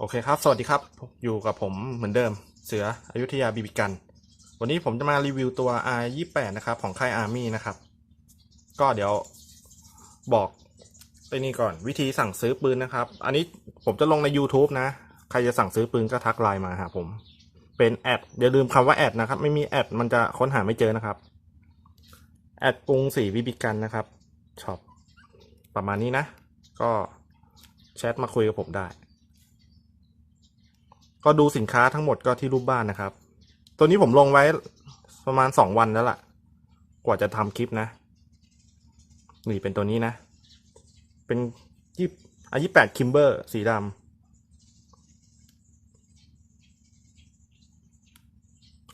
โอเคครับ สวัสดีครับ อยู่กับผมเหมือนเดิม เสืออยุธยาบีบีกัน วันนี้ผมจะมารีวิวตัว R28 นะครับ ของค่าย Army นะครับ ก็เดี๋ยวบอกไปนี่ก่อนวิธีสั่งซื้อปืนนะครับ อันนี้ผมจะลงใน YouTube นะ ใครจะสั่งซื้อปืนก็ทักไลน์มาหาผม เป็นแอดอย่าลืมคำว่าแอดนะครับ ไม่มีแอดมันจะค้นหาไม่เจอนะครับแอดกรุงศรีบีบีกันนะครับช็อปประมาณนี้นะ ก็แชทมาคุยกับผมได้ ก็ดูสินค้าทั้งหมดก็ที่รูปบ้านนะครับ ตัวนี้ผมลงไว้ประมาณสองวันแล้วล่ะ กว่าจะทำคลิปนะ นี่เป็นตัวนี้นะ เป็นยี่อายี่แปดคิมเบอร์สีดำ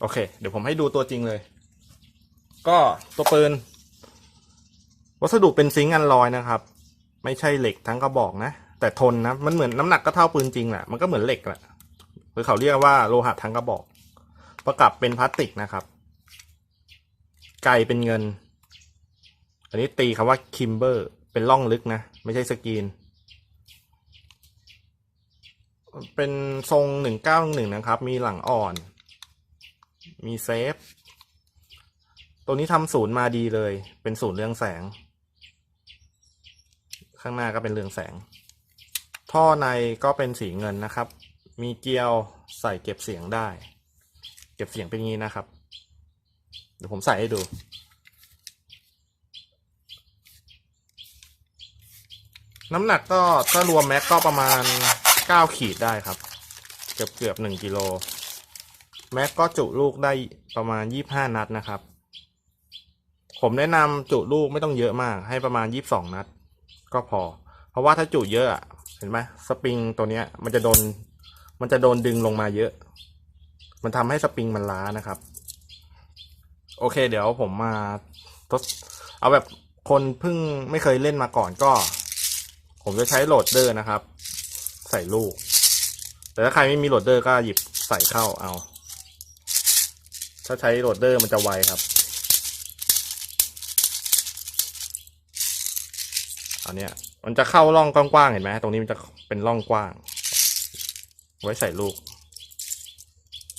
โอเค เดี๋ยวผมให้ดูตัวจริงเลย ก็ตัวปืน วัสดุเป็นซิงค์อันลอยนะครับ ไม่ใช่เหล็กทั้งกระบอกนะ แต่ทนนะ มันเหมือนน้ำหนักก็เท่าปืนจริงแหละ มันก็เหมือนเหล็กแหละ หรือเขาเรียกว่าโลหะทั้งกระบอก ประกับเป็นพลาสติกนะครับ ไก่เป็นเงิน อันนี้ตีคำว่าคิมเบอร์เป็นล่องลึกนะ ไม่ใช่สกรีน เป็นทรงหนึ่งเก้าหนึ่งนะครับ มีหลังอ่อน มีเซฟ ตัวนี้ทำศูนย์มาดีเลย เป็นศูนย์เรืองแสง ข้างหน้าก็เป็นเรืองแสง ท่อในก็เป็นสีเงินนะครับ มีเกลียวใส่เก็บเสียงได้ เก็บเสียงเป็นงี้นะครับ เดี๋ยวผมใส่ให้ดู น้ำหนักก็ถ้ารวมแม็กก็ประมาณเก้าขีดได้ครับ เกือบเกือบหนึ่งกิโลแม็กก็จุลูกได้ประมาณยี่ห้านัดนะครับ ผมแนะนำจุลูกไม่ต้องเยอะมากให้ประมาณยี่สิบสองนัด ก็พอ เพราะว่าถ้าจุเยอะอะเห็นไหมสปริงตัวเนี้ยมันจะโดน มันจะโดนดึงลงมาเยอะ มันทำให้สปริงมันล้านะครับ โอเค เดี๋ยวผมมาทด เอาแบบคนเพิ่งไม่เคยเล่นมาก่อนก็ ผมจะใช้โหลดเดอร์นะครับ ใส่ลูก แต่ถ้าใครไม่มีโหลดเดอร์ก็หยิบใส่เข้าเอา ถ้าใช้โหลดเดอร์มันจะไวครับอันเนี้ยมันจะเข้าร่องกว้างๆเห็นไหมตรงนี้มันจะเป็นร่องกว้าง ไว้ใส่ลูก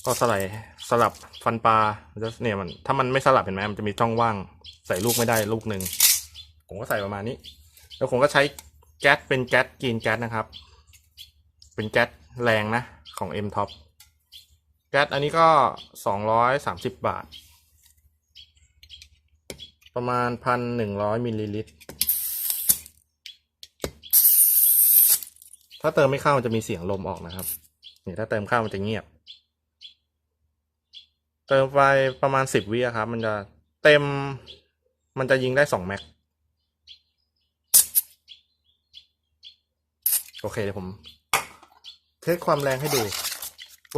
ก็สไลด์สลับฟันปลาจะเนี่ยมันถ้ามันไม่สลับเห็นไหมมันจะมีช่องว่าง ใส่ลูกไม่ได้ลูกหนึ่งผมก็ใส่ประมาณนี้ แล้วผมก็ใช้แก๊สเป็นแก๊สกรีนแก๊สนะครับ เป็นแก๊สแรงนะ ของ M Top แก๊สอันนี้ก็สองร้อยสามสิบบาท ประมาณพันหนึ่งร้อยมิลลิลิตรถ้าเติมไม่เข้ามันจะมีเสียงลมออกนะครับ นี่ถ้าเติมเข้ามันจะเงียบ เติมไปประมาณสิบวิครับ มันจะเต็ม มันจะยิงได้สองแม็ก โอเคเดี๋ยวผม เทสความแรงให้ดู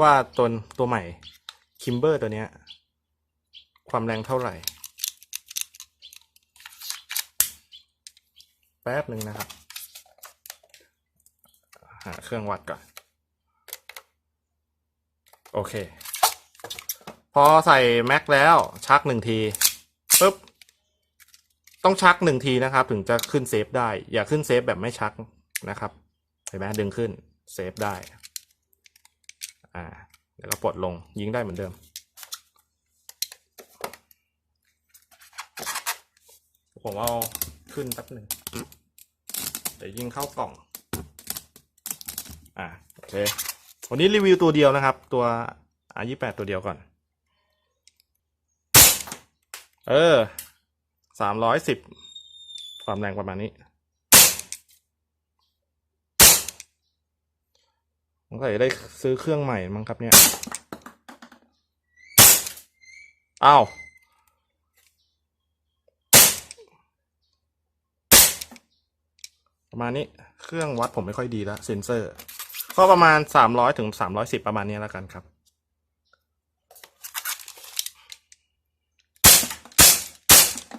ว่าตัวตัวใหม่คิมเบอร์ตัวเนี้ย ความแรงเท่าไหร่ แป๊บหนึ่งนะครับ หาเครื่องวัดก่อน โอเค พอใส่แม็กแล้วชักหนึ่งทีปุ๊บต้องชักหนึ่งทีนะครับ ถึงจะขึ้นเซฟได้ อย่าขึ้นเซฟแบบไม่ชักนะครับเห็นไหมดึงขึ้นเซฟได้ อ่าเดี๋ยวก็ปลดลงยิงได้เหมือนเดิม ผมเอาขึ้นแป๊บหนึ่งเดี๋ยวยิงเข้ากล่อง อ่าโอเค วันนี้รีวิวตัวเดียวนะครับ ตัว R28 ตัวเดียวก่อน เออสามร้อยสิบความแรงประมาณนี้ผมก็จะได้ซื้อเครื่องใหม่มั้งครับเนี่ยอ้าวประมาณนี้เครื่องวัดผมไม่ค่อยดีแล้วเซนเซอร์ ก็ประมาณสามร้อยถึงสามร้อยสิบประมาณนี้แล้วกันครับ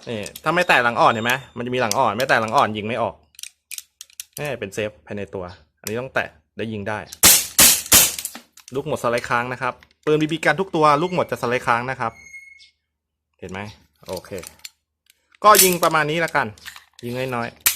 นี่ถ้าไม่แตะหลังอ่อนเห็นไหมมันจะมีหลังอ่อน ไม่แตะหลังอ่อนยิงไม่ออกนี่เป็นเซฟภายในตัว อันนี้ต้องแตะได้ยิงได้ ลูกหมดสไลด์ค้างนะครับปืนบีบีกันทุกตัวลูกหมดจะสไลด์ค้างนะครับ เห็นไหมโอเค ก็ยิงประมาณนี้แล้วกัน ยิงน้อยๆ